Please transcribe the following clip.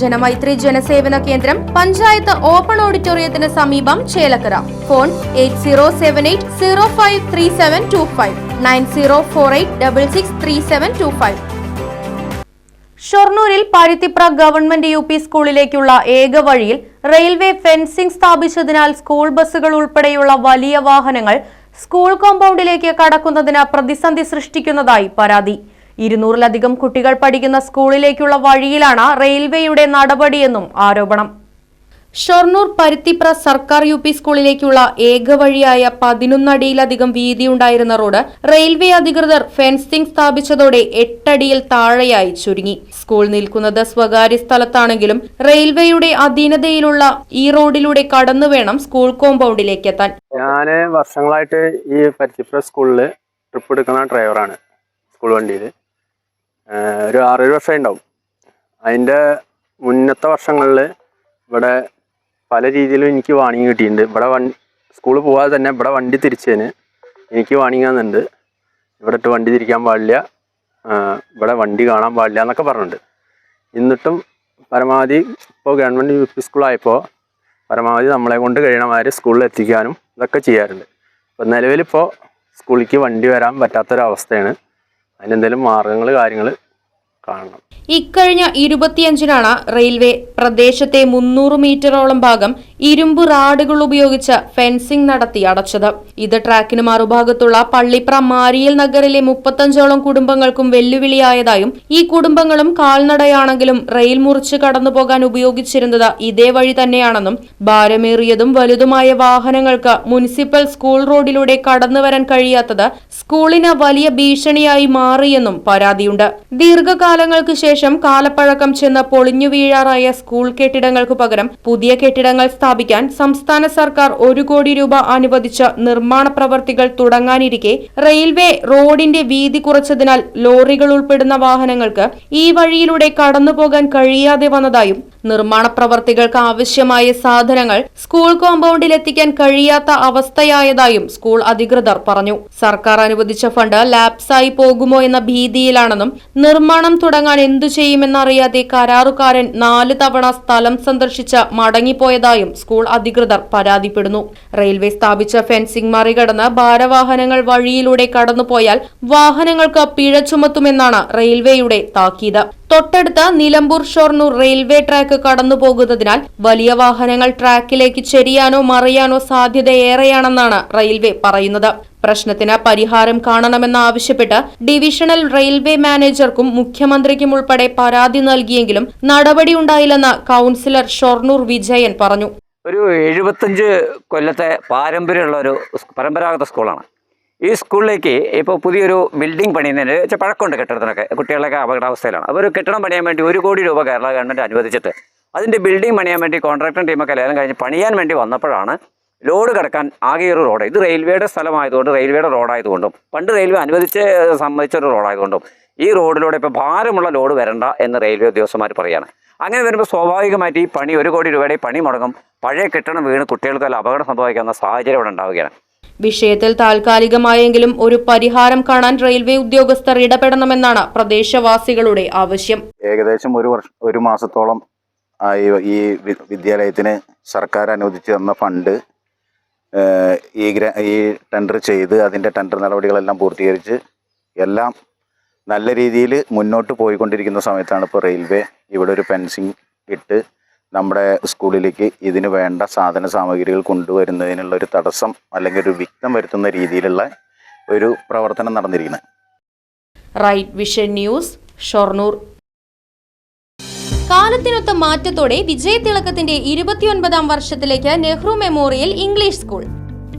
ജനമൈത്രി ജനസേവന കേന്ദ്രം പഞ്ചായത്ത് ഓപ്പൺ ഓഡിറ്റോറിയത്തിന് സമീപം Chelakkara. Phone eight zero seven eight zero five three seven two five nine zero four eight double six three seven two five. ഷൊർണൂരിൽ Paruthipra government U P സ്കൂളിലേക്കുള്ള ഏക വഴിയിൽ railway fencing സ്ഥാപിച്ചതിനാൽ school ബസ്സുകൾ ഉൾപ്പെടെയുള്ള വലിയ വാഹനങ്ങൾ സ്കൂൾ കോമ്പൗണ്ടിലേക്ക് കടക്കുന്നതിന് പ്രതിസന്ധി സൃഷ്ടിക്കുന്നതായി പരാതി. ഇരുന്നൂറിലധികം കുട്ടികൾ പഠിക്കുന്ന സ്കൂളിലേക്കുള്ള വഴിയിലാണ് റെയിൽവേയുടെ നടപടിയെന്നും ആരോപണം. ഷൊർണൂർ പരുത്തിപ്ര സർക്കാർ യു പി സ്കൂളിലേക്കുള്ള ഏക വഴിയായ പതിനൊന്നടിയിലധികം വീതിയുണ്ടായിരുന്ന റോഡ് റെയിൽവേ അധികൃതർ ഫെൻസിംഗ് സ്ഥാപിച്ചതോടെ എട്ടടിയിൽ താഴെയായി ചുരുങ്ങി. സ്കൂൾ നിൽക്കുന്നത് സ്വകാര്യ സ്ഥലത്താണെങ്കിലും റെയിൽവേയുടെ അധീനതയിലുള്ള ഈ റോഡിലൂടെ കടന്നു വേണം സ്കൂൾ കോമ്പൗണ്ടിലേക്ക് എത്താൻ. ഞാൻ വർഷങ്ങളായിട്ട് ഈ പരുത്തിപ്ര സ്കൂളിൽ ട്രിപ്പ് എടുക്കുന്ന ഡ്രൈവറാണ് സ്കൂൾ വണ്ടിയിൽ ഒരു ആറേഴ് വർഷം ഉണ്ടാവും. അതിന്റെ മുന്നത്തെ വർഷങ്ങളിൽ ഇവിടെ പല രീതിയിലും എനിക്ക് വാണിംഗ് കിട്ടിയിട്ടുണ്ട്. ഇവിടെ വണ്ടി സ്കൂളിൽ പോകാതെ തന്നെ ഇവിടെ വണ്ടി തിരിച്ചതിന് എനിക്ക് വാണിംഗ് തന്നിട്ടുണ്ട്. ഇവിടെ ഇട്ട് വണ്ടി തിരിക്കാൻ പാടില്ല. ഇവിടെ വണ്ടി കാണാൻ പാടില്ല എന്നൊക്കെ പറഞ്ഞിട്ടുണ്ട്. എന്നിട്ടും പരമാവധി ഇപ്പോൾ ഗവൺമെന്റ് യു പി സ്കൂളായപ്പോൾ പരമാവധി നമ്മളെ കൊണ്ട് കഴിയണമാര് സ്കൂളിൽ എത്തിക്കാനും ഇതൊക്കെ ചെയ്യാറുണ്ട്. ഇപ്പം നിലവിലിപ്പോൾ സ്കൂളിലേക്ക് വണ്ടി വരാൻ പറ്റാത്തൊരവസ്ഥയാണ്. അതിനെന്തെങ്കിലും മാർഗങ്ങൾ കാര്യങ്ങൾ കാണണം. ഇക്കഴിഞ്ഞ ഇരുപത്തിയഞ്ചിനാണ് റെയിൽവേ പ്രദേശത്തെ മുന്നൂറ് മീറ്ററോളം ഭാഗം ഇരുമ്പ് റാഡുകൾ ഉപയോഗിച്ച് ഫെൻസിംഗ് നടത്തി അടച്ചത്. ഇത് ട്രാക്കിന് മറുഭാഗത്തുള്ള പള്ളിപ്ര മാരിയൽ നഗറിലെ മുപ്പത്തഞ്ചോളം കുടുംബങ്ങൾക്കും വെല്ലുവിളിയായതായും ഈ കുടുംബങ്ങളും കാൽനടയാണെങ്കിലും റെയിൽ മുറിച്ച് കടന്നുപോകാൻ ഉപയോഗിച്ചിരുന്നത് ഇതേ വഴി തന്നെയാണെന്നും ഭാരമേറിയതും വലുതുമായ വാഹനങ്ങൾക്ക് മുനിസിപ്പൽ സ്കൂൾ റോഡിലൂടെ കടന്നുവരാൻ കഴിയാത്തത് സ്കൂളിന് വലിയ ഭീഷണിയായി മാറിയെന്നും പരാതിയുണ്ട്. ദീർഘകാലങ്ങൾക്ക് ശേഷം കാലപ്പഴക്കം ചെന്ന് പൊളിഞ്ഞു വീഴാറായ സ്കൂൾ കെട്ടിടങ്ങൾക്ക് പകരം പുതിയ കെട്ടിടങ്ങൾ സ്ഥാപിക്കാൻ സംസ്ഥാന സർക്കാർ ഒരു കോടി രൂപ അനുവദിച്ച നിർമ്മാണ പ്രവർത്തികൾ തുടങ്ങാനിരിക്കെ റെയിൽവേ റോഡിന്റെ വീതി കുറച്ചതിനാൽ ലോറികൾ ഉൾപ്പെടുന്ന വാഹനങ്ങൾക്ക് ഈ വഴിയിലൂടെ കടന്നുപോകാൻ കഴിയാതെ വന്നതായും നിർമ്മാണ പ്രവർത്തികൾക്ക് ആവശ്യമായ സാധനങ്ങൾ സ്കൂൾ കോമ്പൗണ്ടിൽ എത്തിക്കാൻ കഴിയാത്ത അവസ്ഥയായതായും സ്കൂൾ അധികൃതർ പറഞ്ഞു. സർക്കാർ അനുവദിച്ച ഫണ്ട് ലാപ്സായി പോകുമോ എന്ന ഭീതിയിലാണെന്നും നിർമ്മാണം തുടങ്ങാൻ എന്തു ചെയ്യുമെന്നറിയാതെ കരാറുകാരൻ നാല് തവണ സ്ഥലം സന്ദർശിച്ച് മടങ്ങിപ്പോയതായും സ്കൂൾ അധികൃതർ പരാതിപ്പെടുന്നു. റെയിൽവേ സ്ഥാപിച്ച ഫെൻസിംഗ് മറികടന്ന് ഭാരവാഹനങ്ങൾ വഴിയിലൂടെ കടന്നുപോയാൽ വാഹനങ്ങൾക്ക് പിഴ ചുമത്തുമെന്നാണ് റെയിൽവേയുടെ താക്കീത്. തൊട്ടടുത്ത നിലമ്പൂർ ഷൊർണൂർ റെയിൽവേ ട്രാക്ക് കടന്നുപോകുന്നതിനാൽ വലിയ വാഹനങ്ങൾ ട്രാക്കിലേക്ക് ചെരിയാനോ മറിയാനോ സാധ്യതയേറെയാണെന്നാണ് റെയിൽവേ പറയുന്നത്. പ്രശ്നത്തിന് പരിഹാരം കാണണമെന്നാവശ്യപ്പെട്ട് ഡിവിഷണൽ റെയിൽവേ മാനേജർക്കും മുഖ്യമന്ത്രിക്കും ഉൾപ്പെടെ പരാതി നൽകിയെങ്കിലും നടപടിയുണ്ടായില്ലെന്ന് കൌൺസിലർ ഷൊർണൂർ വിജയൻ പറഞ്ഞു. ഒരു എഴുപത്തഞ്ച് കൊല്ലത്തെ പാരമ്പര്യമുള്ള ഒരു പരമ്പരാഗത സ്കൂളാണ്. ഈ സ്കൂളിലേക്ക് ഇപ്പോൾ പുതിയൊരു ബിൽഡിംഗ് പണിയുന്നതിന് വെച്ചാൽ പഴക്കമുണ്ട് കെട്ടിടത്തിനൊക്കെ. കുട്ടികളൊക്കെ അപകടാവസ്ഥയിലാണ്. അപ്പോൾ ഒരു കെട്ടിടം പണിയാൻ വേണ്ടി ഒരു കോടി രൂപ കേരള ഗവൺമെന്റ് അനുവദിച്ചിട്ട് അതിന്റെ ബിൽഡിംഗ് പണിയാൻ വേണ്ടി കോൺട്രാക്ടറും ടീമൊക്കെ ലേലം കഴിഞ്ഞ് പണിയാൻ വേണ്ടി വന്നപ്പോഴാണ് ലോഡ് കിടക്കാൻ ആകെ ഒരു റോഡ് ഇത് റെയിൽവേയുടെ സ്ഥലമായതുകൊണ്ട് റെയിൽവേയുടെ റോഡായതുകൊണ്ടും പണ്ട് റെയിൽവേ അനുവദിച്ച് സംബന്ധിച്ചൊരു റോഡായതുകൊണ്ടും ഈ റോഡിലൂടെ ഇപ്പോൾ ഭാരമുള്ള ലോഡ് വരണ്ട എന്ന് റെയിൽവേ ഉദ്യോഗസ്ഥന്മാർ പറയുകയാണ്. അങ്ങനെ വരുമ്പോൾ സ്വാഭാവികമായിട്ട് ഈ പണി ഒരു കോടി രൂപയുടെ പണി മുടങ്ങും. പഴയ കെട്ടിടം വീണ് കുട്ടികൾക്ക് അപകടം സംഭവിക്കാവുന്ന സാഹചര്യം ഇവിടെ ഉണ്ടാവുകയാണ്. വിഷയത്തിൽ താൽക്കാലികമായെങ്കിലും ഒരു പരിഹാരം കാണാൻ റെയിൽവേ ഉദ്യോഗസ്ഥർ ഇടപെടണമെന്നാണ് പ്രദേശവാസികളുടെ ആവശ്യം. ഏകദേശം ഒരു വർഷം ഒരു മാസത്തോളം ഈ വിദ്യാലയത്തിന് സർക്കാർ അനുവദിച്ചു തന്ന ഫണ്ട് ഈ ഈ ടെൻഡർ ചെയ്ത് അതിന്റെ ടെൻഡർ നടപടികളെല്ലാം പൂർത്തീകരിച്ച് എല്ലാം നല്ല രീതിയിൽ മുന്നോട്ട് പോയിക്കൊണ്ടിരിക്കുന്ന സമയത്താണ് ഇപ്പോൾ റെയിൽവേ ഇവിടെ ഒരു ഫെൻസിങ് ഇട്ട് നമ്മുടെ സ്കൂളിലേക്ക് ഇതിന് വേണ്ട സാധന സാമഗ്രികൾ കൊണ്ടുവരുന്നതിനുള്ള ഒരു തടസ്സം അല്ലെങ്കിൽ ഒരു വിഘ്നം വരുത്തുന്ന രീതിയിലുള്ള ഒരു പ്രവർത്തനം നടന്നിരിക്കുന്നത് റൈറ്റ് വിഷൻ ന്യൂസ് ഷൊർണൂർ കാലത്തിനൊത്ത മാറ്റത്തോടെ വിജയതിളക്കത്തിന്റെ ഇരുപത്തിയൊൻപതാം വർഷത്തിലേക്ക് നെഹ്റു മെമ്മോറിയൽ ഇംഗ്ലീഷ് സ്കൂൾ.